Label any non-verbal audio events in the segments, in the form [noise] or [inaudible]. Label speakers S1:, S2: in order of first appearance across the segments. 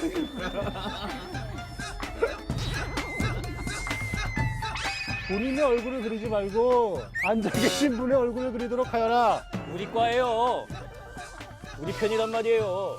S1: [laughs] 본인의 얼굴을 그리지 말고 앉아 계신 분의 얼굴을 그리도록 하여라.
S2: 우리 과예요. 우리 편이란 말이에요.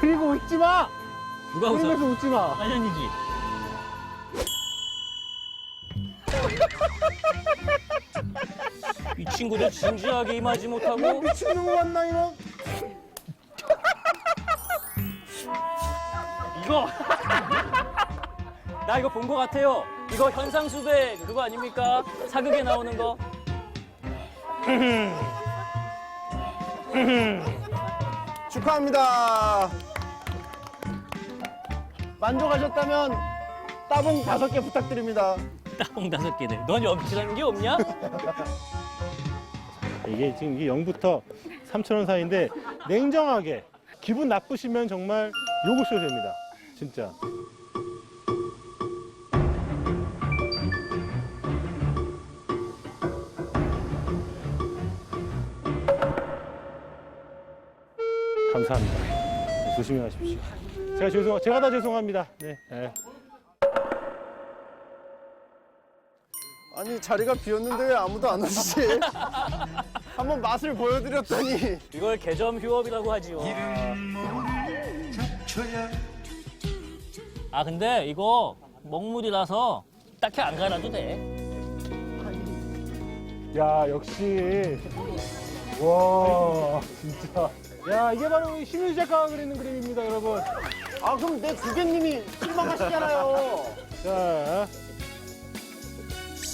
S1: 그리고 웃지 마.
S2: 누가 웃어?
S1: 웃지 마.
S2: 안현이지. 이 친구들 진지하게 임하지 못하고
S1: 미친놈 왔나 이놈?
S2: 이거 나 이거 본 거 같아요. 이거 현상수배 그거 아닙니까? 사극에 나오는 거. [laughs]
S1: 축하합니다. 만족하셨다면 따봉 다섯 개 부탁드립니다.
S2: 따봉 다섯 개네. 넌 염치라는 게 없냐? [laughs]
S1: 이게 지금 이게 0부터 3천 원 사이인데 냉정하게 기분 나쁘시면 정말 욕을 써도 됩니다. 진짜. 감사합니다. 네, 조심히 가십시오. 제가 죄송, 제가 다 죄송합니다. 네. 네.
S3: 아니 자리가 비었는데 왜 아무도 안 오시지? [laughs] 한번 맛을 보여드렸더니
S2: 이걸 개점 휴업이라고 하지요. 아 근데 이거 먹물이라서 딱히 안 갈아도 돼.
S1: 야 역시 와 진짜 야 이게 바로 심유 작가가 그리는 그림입니다 여러분.
S3: 아 그럼 내 고객님이 실망하시잖아요. [laughs]
S1: 자.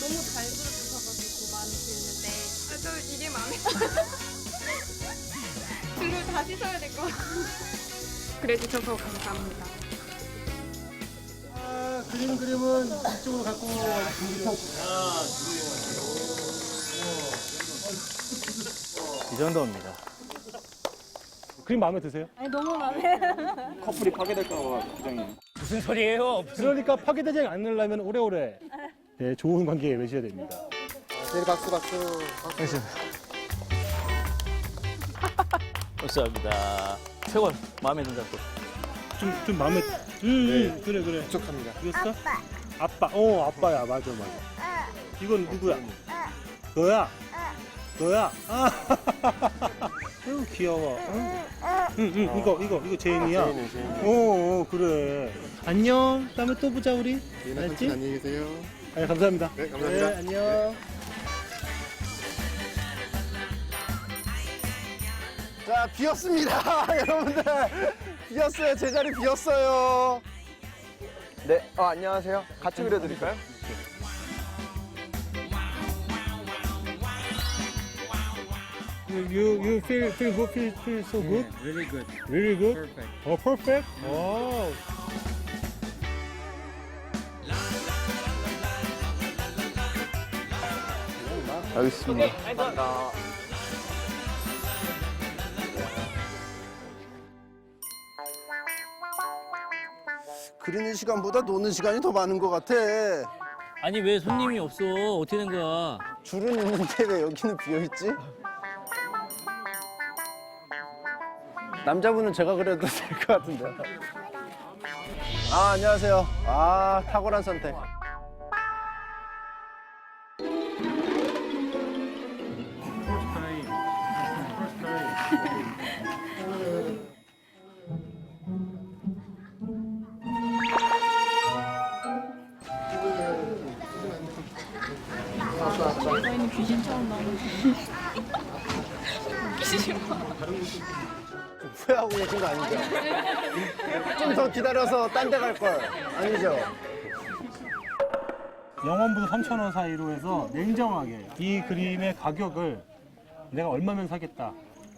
S4: 너무 잘 그려주셔가지고 마음에 드는데. 아, 저 이게 마음에 [laughs] 글을 다시 써야 될 것 같아요. 그래주셔서 감사합니다.
S1: 아, 그리는 그림은 이쪽으로 갖고 와주십니다 이 정도입니다 그림 마음에 드세요?
S4: 아니 너무 마음에 [laughs]
S3: 커플이 파괴될까봐 부장님.
S2: 무슨 소리예요?
S1: 그러니까 파괴되지 않으려면 오래오래 네, 좋은 관계에 맺어야 됩니다
S3: 네 박수 박수.
S2: 감사합니다. 최고 마음에 든다 또.
S1: 좀, 좀 마음에 음, 음 그래 그래
S3: 부족합니다.
S1: 이겼어? 아빠. 어, 아빠야. 맞아, 맞아. 이건 누구야? 너야? 너야? 아. [laughs] 아유, 귀여워. 응, 응, 이거, 이거, 이거 제인이야.
S3: 제인이, 제인이.
S1: 어, 어, 그래. 안녕. 다음에 또 보자, 우리.
S3: 예나
S1: 알았지?
S3: 삼촌 안녕히 계세요.
S1: 네, 감사합니다.
S3: 네, 감사합니다.
S1: 네, 안녕.
S3: 자 비었습니다 [laughs] 여러분들 비었어요 제자리 비었어요. 네, 어, 안녕하세요. 같이 그려드릴까요?
S1: You, you, you feel, feel good? Feel, feel so good?
S5: Really good.
S1: Really good?
S5: Perfect.
S1: Oh, perfect? Oh.
S3: 알겠습니다. 그리는 시간보다 노는 시간이 더 많은 것 같아.
S2: 아니 왜 손님이 없어? 어떻게 된 거야?
S3: 줄은 있는데 왜 여기는 비어 있지? 남자분은 제가 그려도 [laughs] 될 것 같은데. 아, 안녕하세요. 아, 탁월한 선택. [laughs] 후회하고 계신 거 아니죠? 좀 더 기다려서 딴 데 갈 걸. 아니죠?
S1: 0원부터 3,000원 사이로 해서 냉정하게 이 그림의 가격을 내가 얼마면 사겠다.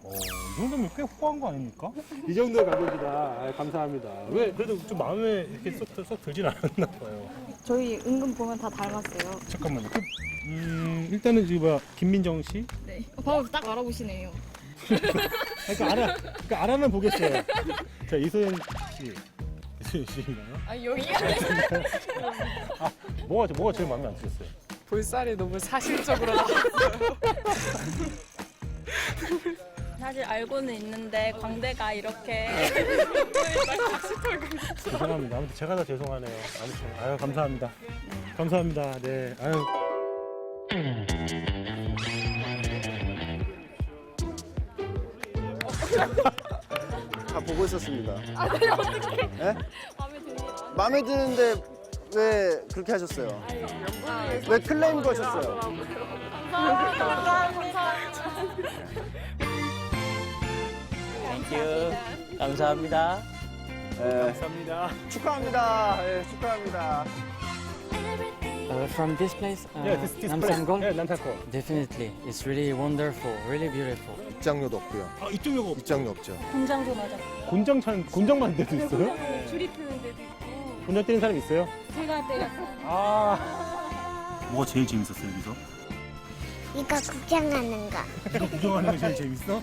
S1: 어, 이 정도면 꽤 후한 거 아닙니까? 이 정도의 가격이다. 아, 감사합니다. 왜 그래도 좀 마음에 이렇게 쏙, 쏙 들진 않았나 봐요.
S5: 저희 은근 보면 다 닮았어요.
S1: 잠깐만요. 그, 음, 일단은 지금 뭐야 김민정 씨?
S5: 네. 바로 딱 알아보시네요.
S1: 그러니까 알아, 그러니까 알아만 보겠어요. 자 이소연 씨, 이소연 씨인가요?
S5: 아 여기
S1: 아 뭐가 뭐가 제일 마음에 안 드셨어요?
S6: 볼살이 너무 사실적으로 나.
S4: 사실 알고는 있는데 광대가 이렇게
S1: 죄송합니다. 아무튼 제가 다 죄송하네요. 아무튼 아유 감사합니다. 감사합니다. 네. 아유.
S3: 다 보고 있었습니다.
S5: 아, 네, 어떻게
S3: 예?
S5: 마음에 드네요.
S3: 마음에 드는데 왜 그렇게 하셨어요? 왜 클레임 거셨어요?
S2: 땡큐. 감사합니다.
S3: 예,
S1: 감사합니다.
S3: 축하합니다. 예, 축하합니다.
S7: Uh, from this place, uh,
S1: Yeah, this, this
S7: Namsangol,
S1: place. 네, 남산골.
S7: definitely. It's really wonderful, really beautiful.
S3: 입장료도 없고요.
S1: 아 이쪽 요거
S3: 입장료 없죠.
S4: 공장도 맞아.
S1: 곤장 찬 곤장만 데도 있어요?
S4: 줄이 트는 데도 있고
S1: 곤장 뛰는 사람 있어요?
S4: 제가 때가
S1: 아. 뭐가 제일 재밌었어요 여기서?
S8: 이거 구경하는 거.
S1: 이거 구경하는 게 제일 재밌어?